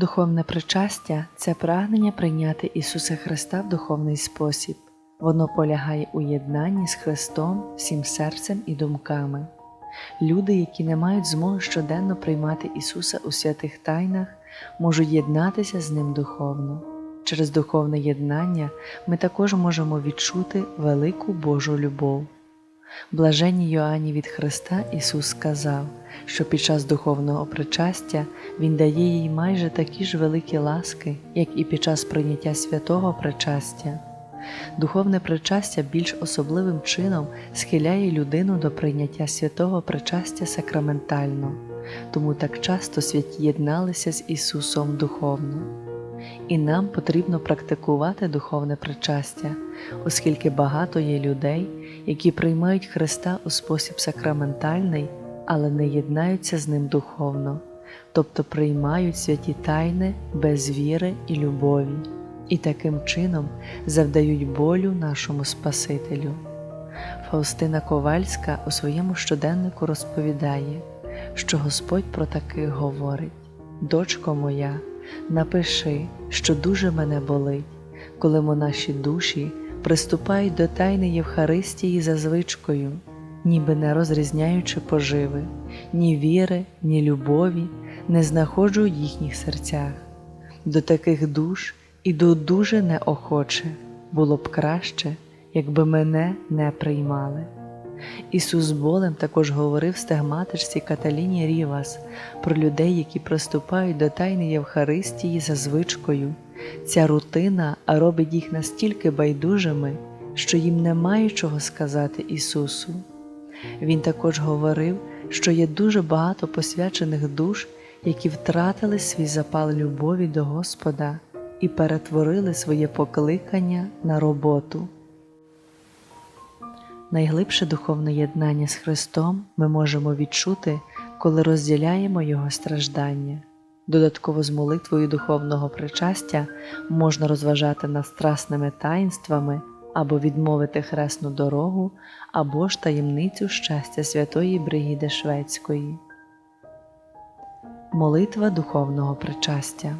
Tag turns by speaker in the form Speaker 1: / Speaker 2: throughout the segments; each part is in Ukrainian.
Speaker 1: Духовне причастя це прагнення прийняти Ісуса Христа в духовний спосіб. Воно полягає у єднанні з Христом всім серцем і думками. Люди, які не мають змоги щоденно приймати Ісуса у святих тайнах, можуть єднатися з Ним духовно. Через духовне єднання ми також можемо відчути велику Божу любов. Блаженній Йоанні від Христа Ісус сказав, що під час духовного причастя Він дає їй майже такі ж великі ласки, як і під час прийняття святого причастя. Духовне причастя більш особливим чином схиляє людину до прийняття святого причастя сакраментально, тому так часто святі єдналися з Ісусом духовно. І нам потрібно практикувати духовне причастя, оскільки багато є людей, які приймають Христа у спосіб сакраментальний, але не єднаються з Ним духовно, тобто приймають святі тайни без віри і любові, і таким чином завдають болю нашому Спасителю. Фаустина Ковальська у своєму щоденнику розповідає, що Господь про таких говорить: Дочко моя, напиши, що дуже мене болить, коли монаші душі приступають до тайни Євхаристії за звичкою, ніби не розрізняючи поживи, ні віри, ні любові, не знаходжу в їхніх серцях. До таких душ іду дуже неохоче, було б краще, якби мене не приймали. Ісус з болем також говорив стегматичці Каталіні Рівас про людей, які приступають до тайни Євхаристії за звичкою. Ця рутина робить їх настільки байдужими, що їм немає чого сказати Ісусу. Він також говорив, що є дуже багато посвячених душ, які втратили свій запал любові до Господа і перетворили своє покликання на роботу. Найглибше духовне єднання з Христом ми можемо відчути, коли розділяємо Його страждання. Додатково з молитвою духовного причастя можна розважати над страсними таїнствами або відмовити хресну дорогу, або ж таємницю щастя святої Бригіди Шведської. Молитва духовного причастя.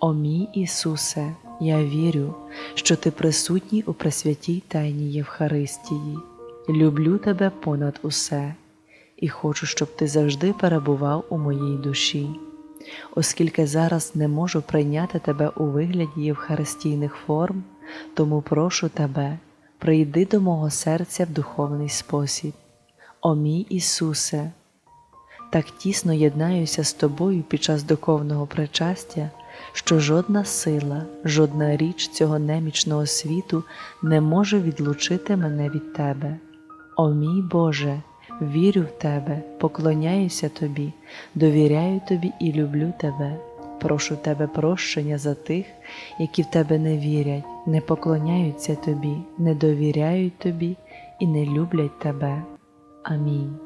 Speaker 1: О мій Ісусе, я вірю, що Ти присутній у пресвятій тайні Євхаристії. Люблю тебе понад усе і хочу, щоб ти завжди перебував у моїй душі, оскільки зараз не можу прийняти тебе у вигляді євхаристійних форм, тому прошу тебе, прийди до мого серця в духовний спосіб. О мій Ісусе, так тісно єднаюся з тобою під час духовного причастя, що жодна сила, жодна річ цього немічного світу не може відлучити мене від тебе. О мій Боже, вірю в Тебе, поклоняюся Тобі, довіряю Тобі і люблю Тебе. Прошу Тебе прощення за тих, які в Тебе не вірять, не поклоняються Тобі, не довіряють Тобі і не люблять Тебе. Амінь.